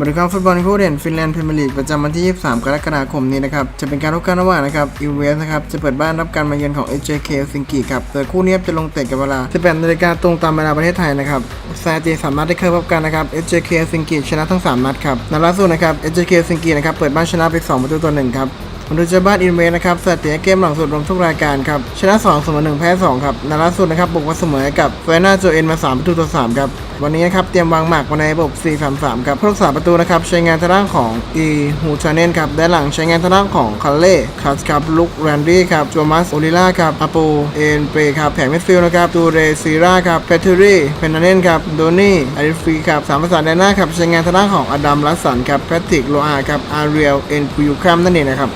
บริการฟุตบอลคู่เด่นฟินแลนด์พรีเมียร์ลีกประจำวันที่ 23 กรกฎาคมนี้นะครับ จะเป็นการพบกันระหว่างนะครับอิวเวสนะครับ จะเปิดบ้านรับการมาเยือนของ HJK ซิงกิครับโดยคู่นี้จะลงเตะกันเวลา 18นาฬิกาตรงตามเวลาประเทศไทยนะครับซาจีสามนัดที่เคยพบกันนะครับ HJK ซิงกิชนะทั้ง 3 นัดครับนัดล่าสุดนะครับ HJK ซิงกินะครับเปิดบ้านชนะไป 2 ประตูต่อ1ครับมาดูเจอบ้านอินเวสนะครับสถิติเกมหลังสุดรวมทุกรายการครับชนะ2เสมอ1แพ้2ครับนัดล่าสุดนะครับบุกมาเสมอกับเฟรน่าโจเอ็นมา3ประตูต่อ3ครับ วันนี้นะครับเตรียมวางหมากมาในระบบ 4-3-3 ครับผู้รักษาประตูนะครับใช้งานทางด้านของอีฮูชาเนนครับด้านหลังใช้งานทางด้านของคาเล่คัสครับลุกแรนดี้ครับโจมัสโอลิล่าครับอาโปเอ็นเปครับแผงมิดฟิลด์นะครับตูเรซีราครับเพทูรีเพนนาเนนครับโดนี่อาริฟีครับสามภาษาแดนหน้าครับใช้งานทางด้านของอดัมลัสสันครับแพทริกโลอาครับอาเรียลเอ็นคุยูคัมนั่นเองนะครับ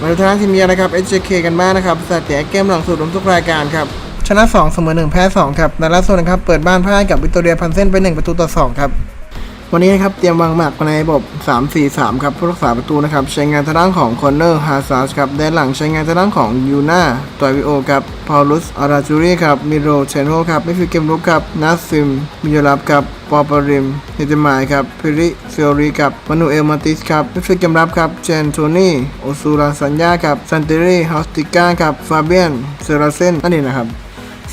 มาดูทางทีมเยือนนะครับ HJK กันบ้างนะครับสถิติเกมหลังสุดรวมทุกรายการครับ ชนะ 2 เสมอ 1 แพ้ 2 ครับแต่ล่าสุดนะครับ เปิดบ้านพ่ายกับวิตเตอเรียพันเซนไป 1 ประตูต่อ 2 ครับ วันนี้นะครับ เตรียมวางหมากในระบบ 3-4-3 ครับ ผู้รักษาประตูนะครับ ใช้งานทางด้านของคอนเนอร์ ฮาซาร์ครับแดนหลังใช้งานทางด้านของยูนาตอยวิโอครับ พาลุส อาราจูรีครับ มิโร เชโนครับไม่ฟิเกมลุกครับ นัสซิม มิโยรับครับปอปาริมเฮเตมายครับพิริเซอรีครับมานูเอลมาติสครับม่ฟิเกมรับครับ เจนโทนี่ โอซูราสัญญาครับซันเตรีฮอสติก้าครับ ฟาเบียน เซราเซนนั่นเองนะครับ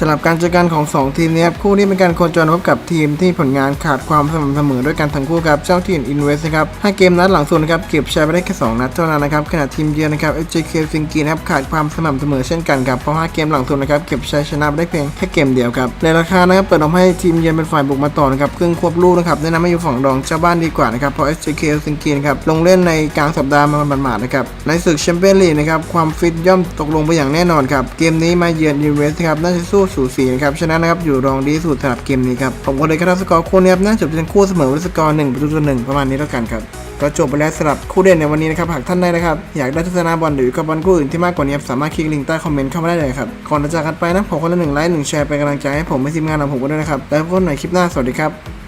ำหรับการเจอกันของ 2 ทีมนี้ครับคู่นี้เป็นการโคจรพบกับทีมที่ผลงานขาดความสม่ำเสมอด้วยกันทั้งคู่ครับเจ้าถิ่นอินเวสนะครับห้าเกมนัดหลังสุดนะครับเก็บชัยไปได้แค่2นัดเท่านั้นนะครับขณะทีมเยือนนะครับ FJK ซิงกีนะครับขาดความสม่ำเสมอเช่นกันครับเพราะ5เกมหลังสุดนะครับเก็บชัยชนะไปได้เพียงแค่เกมเดียวครับในราคานะครับเปิดออกให้ทีมเยือนเป็นฝ่ายบุกมาต่อนะครับครึ่งควบลูกนะครับแนะนำให้อยู่ฝั่งรองเจ้าบ้านดีกว่านะครับเพราะ FJK ซิงกีนะครับลงเล่นในกลางสัปดาห์มาหมาดๆนะครับในศึกแชมเปี้ยนลีกนะครับความฟิตย่อมตกลงไปอย่างแน่นอนครับเกมนี้มาเยือนอินเวสครับน่าจะสู้สูสีนะครับชนะนะครับอยู่รองดีสุดสำหรับเกมนี้ครับผมก็เลยคาดว่าสกอร์คู่นี้ครับน่าจะเป็นคู่เสมอด้วยสกอร์หนึ่งประตูต่อหนึ่งประมาณนี้แล้วกันครับก็จบไปแล้วสำหรับคู่เด่นในวันนี้นะครับหากท่านใดนะครับอยากได้ทัศนาบอลหรือกับบอลคู่อื่นที่มากกว่านี้สามารถคลิกลิงก์ใต้คอมเมนต์เข้ามาได้เลยครับก่อนจะจากกันไปนะผมคนละหนึ่งไลค์หนึ่งแชร์เป็นกำลังใจให้ผมและทีมงานของผมก็ด้วยนะครับแล้วพบกันใหม่คลิปหน้าสวัสดีครับ